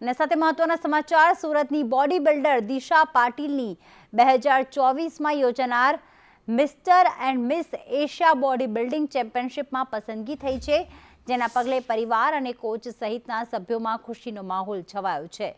અને સાથે મહત્વના સમાચાર, સુરતની બોડી બિલ્ડર દિશા પાટીલની બે હજાર ચોવીસમાં યોજાનાર mister and miss Asia body building ચેમ્પિયનશિપમાં પસંદગી થઈ છે, જેના પગલે પરિવાર અને કોચ સહિતના સભ્યોમાં ખુશીનો માહોલ છવાયો છે.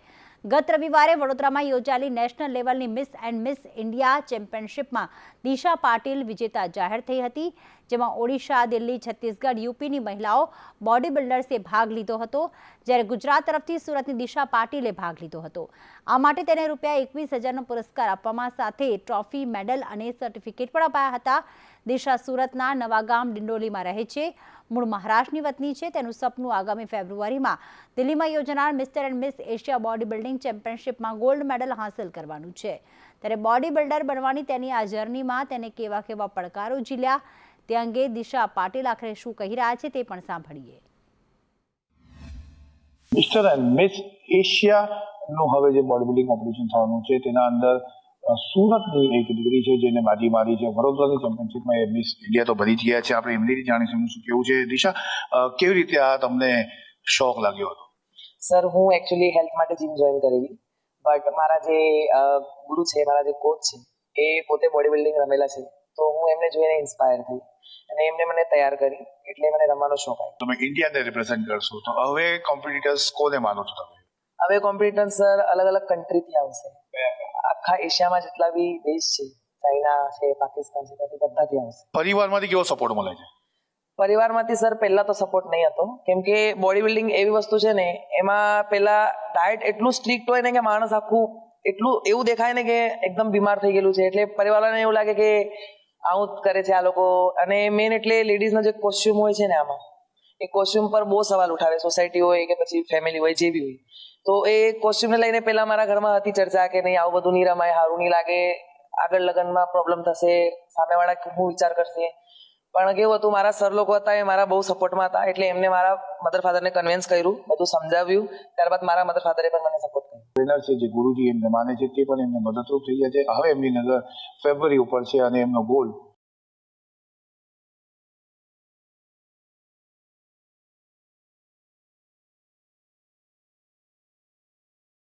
ગત રવિવારે વડોદરામાં યોજાયેલી નેશનલ લેવલની મિસ એન્ડ મિસ ઇન્ડિયા ચેમ્પિયનશિપમાં દિશા પાટીલ વિજેતા જાહેર થઈ હતી, જેમાં ઓડિશા, દિલ્હી, છત્તીસગઢ, યુપીની મહિલાઓ બોડી બિલ્ડર્સે ભાગ લીધો હતો, જ્યારે ગુજરાત તરફથી સુરતની દિશા પાટીલે ભાગ લીધો હતો. આ માટે તેને રૂપિયા એકવીસ હજારનો પુરસ્કાર આપવામાં સાથે ટ્રોફી, મેડલ અને સર્ટિફિકેટ પણ અપાયા હતા. દિશા સુરતના નવાગામ ડિંડોલીમાં રહે છે. મૂળ મહારાષ્ટ્રની વતની છે. તેનું સપનું આગામી ફેબ્રુઆરીમાં દિલ્હીમાં યોજાનાર mister and miss Asia body building ચેમ્પિયનશિપમાં gold medal હાંસલ કરવાનું છે. ત્યારે બોડી બિલ્ડર બનવાની તેની આ જર્નીમાં તેને કેવા કેવા પડકારો ઝીલ્યા, તે અંગે દિશા પાટીલ આખરે શું કહી રહ્યા છે તે પણ સાંભળીએ. મિસ્ટર એન્ડ મિસ એશિયાનું હવે જે બોડી બિલ્ડિંગ કોમ્પિટિશન થવાનું છે, તેના અંદર સુરતની એક દીકરી છે જેને બાજી મારી છે. વડોદરાની ચેમ્પિયનશિપમાં એ મિસ ઇન્ડિયા તો ભરી જ ગયા છે. આપણે એમની જાણીશું શું કેવું છે. દિશા કેવી રીતે આ તમને શોખ લાગ્યો હતો? સર હું એકચ્યુઅલી હેલ્થ માટે જીમ જોઈન કરેલી. બટ મારા જે ગુરુ છે મારા જે કોચ છે એ પોતે બોડી બિલ્ડિંગ રમેલા છે. તો હું એમને જોઈને ઇન્સ્પાયર થઈ. અને એમને મને તૈયાર કરી એટલે મને રમવાનો શોખ આવ્યો. તમે ઇન્ડિયાને રિપ્રેઝન્ટ કરશો તો હવે કોમ્પિટિટર્સ કોને માનો છો તમે? હવે કોમ્પિટિટર સર અલગ અલગ કન્ટ્રીથી આવશે. આખા એશિયામાં જેટલા બી દેશ છે ચાઇના છે પાકિસ્તાન છે ત્યાંથી બધાથી આવશે. પરિવારમાંથી કેવો સપોર્ટ મળે છે? પરિવારમાંથી સર પહેલા તો સપોર્ટ નહીં હતો. કેમ કે બોડી બિલ્ડિંગ એવી વસ્તુ છે ને, એમાં પેલા ડાયટ એટલું સ્ટ્રિક્ટ હોય ને કે માણસ આખું એટલું એવું દેખાય ને કે એકદમ બીમાર થઈ ગયેલું છે. એટલે પરિવારને એવું લાગે કે આવું કરે છે આ લોકો. અને મેન એટલે લેડીઝનો જે કોસ્ચ્યુમ હોય છે ને આમાં, એ કોસ્ચ્યુમ પર બહુ સવાલ ઉઠાવે. સોસાયટી હોય કે પછી ફેમિલી હોય, જે બી હોય. તો એ કોસ્ચ્યુમને લઈને પહેલા મારા ઘરમાં હતી ચર્ચા કે નહીં, આવું બધું નહીં રમાય સારું નહીં લાગે. આગળ લગ્નમાં પ્રોબ્લેમ થશે, સામેવાળા હું વિચાર કરશે. પણ કેવું હતું, મારા સર લોકો હતા એ મારા બહુ સપોર્ટમાં હતા, એટલે એમને મારા મધર ફાધરને કન્વિન્સ કર્યું, બધું સમજાવ્યું. ત્યારબાદ મારા મધર ફાધરે પણ મને સપોર્ટ કર્યો. ટ્રેનર છે જે ગુરુજી એમને માને છે તે પણ એમને મદદરૂપ થઈ ગયા છે. હવે એમની નજર ફેબ્રુઆરી ઉપર છે અને એમનો ગોલ